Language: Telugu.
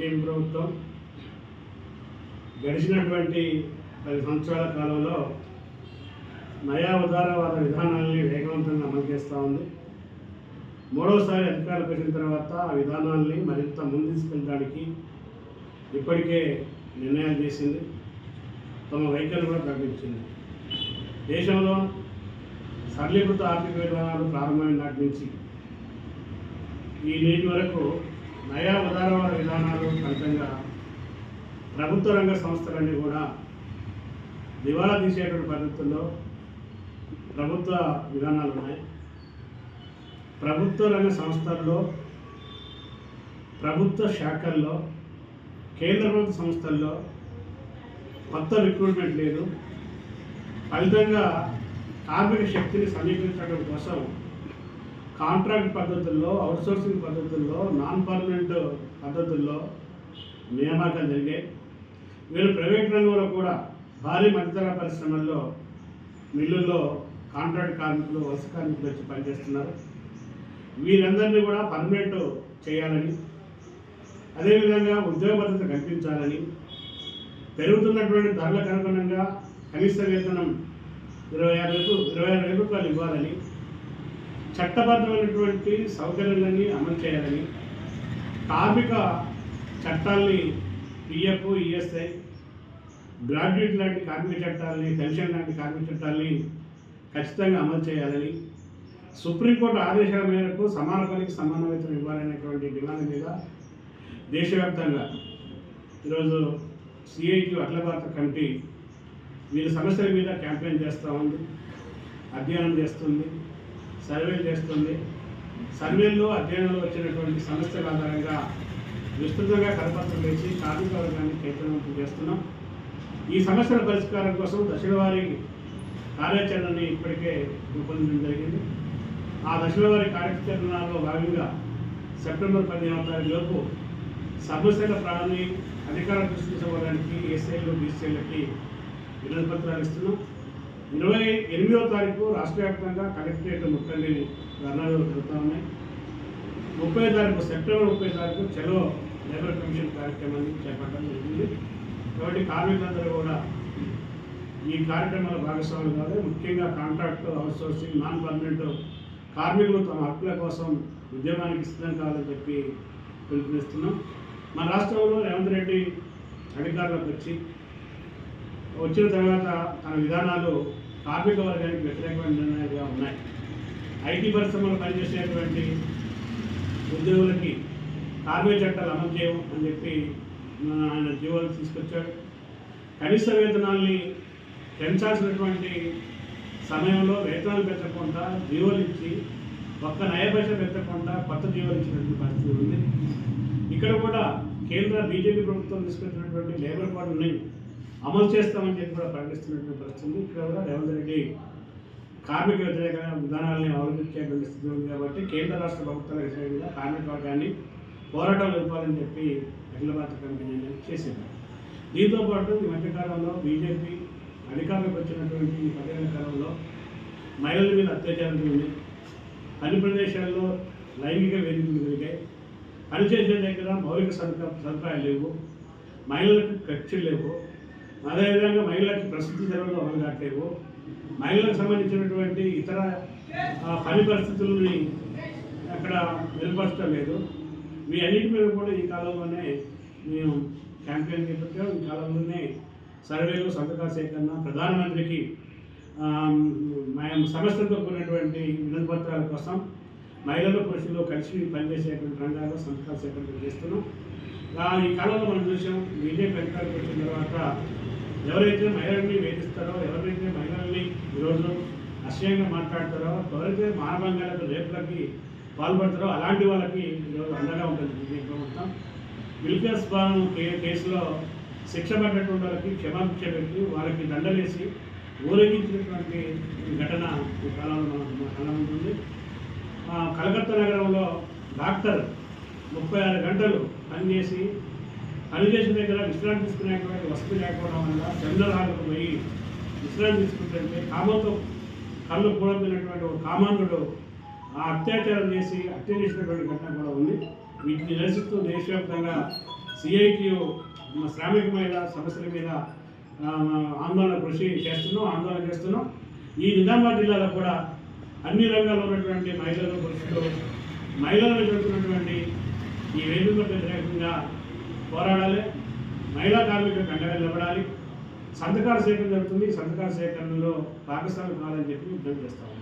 ఏటీఎం ప్రభుత్వం గడిచినటువంటి పది సంవత్సరాల కాలంలో నయా ఉదారవాద విధానాలని వేగవంతంగా అమలు చేస్తూ ఉంది. మూడవసారి అధికారులు వచ్చిన తర్వాత ఆ విధానాలని మరింత ముందుకెళ్ళడానికి ఇప్పటికే నిర్ణయాలు చేసింది. తమ వైఖరి కూడా ప్రకటించింది. దేశంలో సరళీకృత ఆర్థిక విధానాలు ప్రారంభమైన నాటి నుంచి ఈ నేటి వరకు నయా ఉదారవాద విధానాలు ఫలితంగా ప్రభుత్వ రంగ సంస్థలన్నీ కూడా దివాలా తీసేటువంటి పద్ధతుల్లో ప్రభుత్వ విధానాలు ఉన్నాయి. ప్రభుత్వ రంగ సంస్థల్లో ప్రభుత్వ శాఖల్లో కేంద్ర ప్రభుత్వ సంస్థల్లో కొత్త రిక్రూట్మెంట్ లేదు. ఫలితంగా కార్మిక శక్తిని సమీకరించడం కోసం కాంట్రాక్ట్ పద్ధతుల్లో అవుట్సోర్సింగ్ పద్ధతుల్లో నాన్ పర్మనెంట్ పద్ధతుల్లో నియామకాలు జరిగాయి. వీళ్ళు ప్రైవేట్ రంగంలో కూడా భారీ మధ్యతర పరిశ్రమల్లో మిల్లుల్లో కాంట్రాక్ట్ కార్మికులు వలస కార్మికులు వచ్చి పనిచేస్తున్నారు. వీరందరినీ కూడా పర్మనెంట్ చేయాలని అదేవిధంగా ఉద్యోగ భద్రత కల్పించాలని పెరుగుతున్నటువంటి ధరలకు అనుగుణంగా కనీస వేతనం ఇరవై ఆరు వేలు ఇరవై ఆరు వేల రూపాయలు ఇవ్వాలని చట్టబద్ధమైనటువంటి సౌకర్యాలని అమలు చేయాలని కార్మిక చట్టాల్ని పిఎఫ్ ఈఎస్ఐ గ్రాడ్యుయేట్ లాంటి కార్మిక చట్టాలని పెన్షన్ లాంటి కార్మిక చట్టాలని ఖచ్చితంగా అమలు చేయాలని సుప్రీంకోర్టు ఆదేశాల మేరకు సమాన పనికి సమాన వేతనం ఇవ్వాలనేటువంటి డిమాండ్ మీద దేశవ్యాప్తంగా ఈరోజు సిఐటి అఖిల భారత కమిటీ వీరి సమస్యల మీద క్యాంపెయిన్ చేస్తూ ఉంది అధ్యయనం చేస్తుంది. సర్వేలు చేస్తుంది. సర్వేల్లో అధ్యయనంలో వచ్చినటువంటి సమస్యల ఆధారంగా విస్తృతంగా కరపత్రం వేసి కార్మిక వర్గాన్ని చైతన్యవంతం చేస్తున్నాం. ఈ సమస్యల పరిష్కారం కోసం దశలవారీ కార్యాచరణని ఇప్పటికే రూపొందించడం జరిగింది. ఆ దశలవారీ కార్యాచరణలో భాగంగా సెప్టెంబర్ పదిహేనవ తారీఖు లోపు సమస్యల ప్రాణాన్ని అధికారం దృష్టి ఎస్ఐలు బీసీలకి వినతి పత్రాలు ఇస్తున్నాం. ఇరవై ఎనిమిదో తారీఖు రాష్ట్ర వ్యాప్తంగా కలెక్టరేట్ ముట్టండి ధర్నాలు జరుగుతూ ఉన్నాయి. ముప్పై తారీఖు సెప్టెంబర్ ముప్పై తారీఖు చలో లేబర్ కమిషన్ కార్యక్రమాన్ని చేపట్టడం జరిగింది. కాబట్టి కార్మికులందరూ కూడా ఈ కార్యక్రమాల భాగస్వాములు కాదు ముఖ్యంగా కాంట్రాక్ట్ అవుట్సోర్సింగ్ నాన్ పర్మనెంట్ కార్మికులు తమ హక్కుల కోసం ఉద్యమానికి సిద్ధం కావాలని చెప్పి పిలుపునిస్తున్నాం. మన రాష్ట్రంలో రేవంత్ రెడ్డి అధికారులకు వచ్చి వచ్చిన తర్వాత తన విధానాలు కార్మిక వర్గానికి వ్యతిరేకమైన నిర్ణయాలుగా ఉన్నాయి. ఐటీ పరిశ్రమలో పనిచేసేటువంటి ఉద్యోగులకి కార్మిక చట్టాలు అమలు చేయం అని చెప్పి ఆయన జీవోలు తీసుకొచ్చాడు. కనీస వేతనాల్ని పెంచాల్సినటువంటి సమయంలో వేతనాలు పెంచకుండా జీవోలు ఇచ్చి ఒక్క నయ పైసలు కొత్త జీవోలు ఇచ్చినటువంటి పరిస్థితి ఉంది. ఇక్కడ కూడా కేంద్ర బీజేపీ ప్రభుత్వం తీసుకొచ్చినటువంటి లేబర్ ఉన్నాయి. అమలు చేస్తామని చెప్పి కూడా ప్రకటిస్తున్నటువంటి పరిస్థితి ఇక్కడ కూడా రేవంత్ రెడ్డి కార్మిక వ్యతిరేక విధానాలని అవలంబించేటువంటి స్థితి ఉంది కాబట్టి కేంద్ర రాష్ట్ర ప్రభుత్వాల వ్యతిరేకంగా కార్మిక వర్గాన్ని పోరాటం ఇవ్వాలని చెప్పి అఖిల భారత కమిటీ చేసింది. దీంతో పాటు ఈ మధ్యకాలంలో బీజేపీ అధికారంలోకి వచ్చినటువంటి ఈ పదేళ్ళ కాలంలో మహిళల మీద అత్యాచారం ఉంది పని ప్రదేశాల్లో లైంగిక వేధింపులు పెరిగాయి పనిచేసే దగ్గర మౌలిక సదుపాయాలు లేవు. మహిళలకు ఖర్చులు లేవు. అదేవిధంగా మహిళలకు ప్రసిద్ధి సేవలు అమలు కావట్లేవు మహిళలకు సంబంధించినటువంటి ఇతర పని పరిస్థితులని అక్కడ మెరుగుపరచడం లేదు. వీటన్నిటి మీద కూడా ఈ కాలంలోనే మేము క్యాంపెయిన్ చేపట్టాం. ఈ కాలంలోనే సర్వేలు సంతకా సేకరణ ప్రధానమంత్రికి మేము సమస్యలతో కూడినటువంటి వినతి కోసం మహిళలు పురుషులు కలిసి పనిచేసేటువంటి రంగాల్లో సంతకాల సేకరణ చేస్తున్నాం. ఈ కాలంలో మనం చూసాం బీజేపీ అధికారులకు వచ్చిన తర్వాత ఎవరైతే మహిళల్ని వేధిస్తారో ఎవరైతే మహిళల్ని ఈరోజు అసహ్యంగా మాట్లాడతారో ఎవరైతే మానభంగాలకు రేపులకి పాల్పడతారో అలాంటి వాళ్ళకి ఈరోజు అండగా ఉంటుంది ప్రభుత్వం విల్కస్ బాను కేసులో శిక్ష పడ్డటువంటి వాళ్ళకి క్షమాభిక్ష పెట్టి వాళ్ళకి దండలేసి ఊరేగించినటువంటి ఘటన ఈ కాలంలో మన మన కళ్ళ ముందు కలకత్తా నగరంలో డాక్టర్ ముప్పై ఆరు గంటలు పనిచేసి పనిచేసిన దగ్గర విశ్రాంతి తీసుకునేటువంటి వసతి లేకపోవడం వల్ల జనరల్ పోయి విశ్రాంతి తీసుకుంటుంటే కామంతో కళ్ళు కూడబినటువంటి ఒక కామాంధుడు ఆ అత్యాచారం చేసి హత్య చేసినటువంటి ఘటన కూడా ఉంది. వీటిని నిరసిస్తూ దేశవ్యాప్తంగా సిఐటియు శ్రామిక మహిళ సమస్యల మీద ఆందోళన కృషి చేస్తున్నాం ఆందోళన చేస్తున్నాం. ఈ నిజామాబాద్ జిల్లాలో కూడా అన్ని రంగాల్లో ఉన్నటువంటి మహిళలు పురుషులు మహిళలు జరుగుతున్నటువంటి ఈ వేదిక వ్యతిరేకంగా పోరాడాలి. మహిళా కార్మికులకు అండగా నిలబడాలి. సంతకాల సేకరణ జరుగుతుంది. సంతకాల సేకరణలో పాకిస్తాన్ కావాలని చెప్పి యుద్ధం చేస్తాము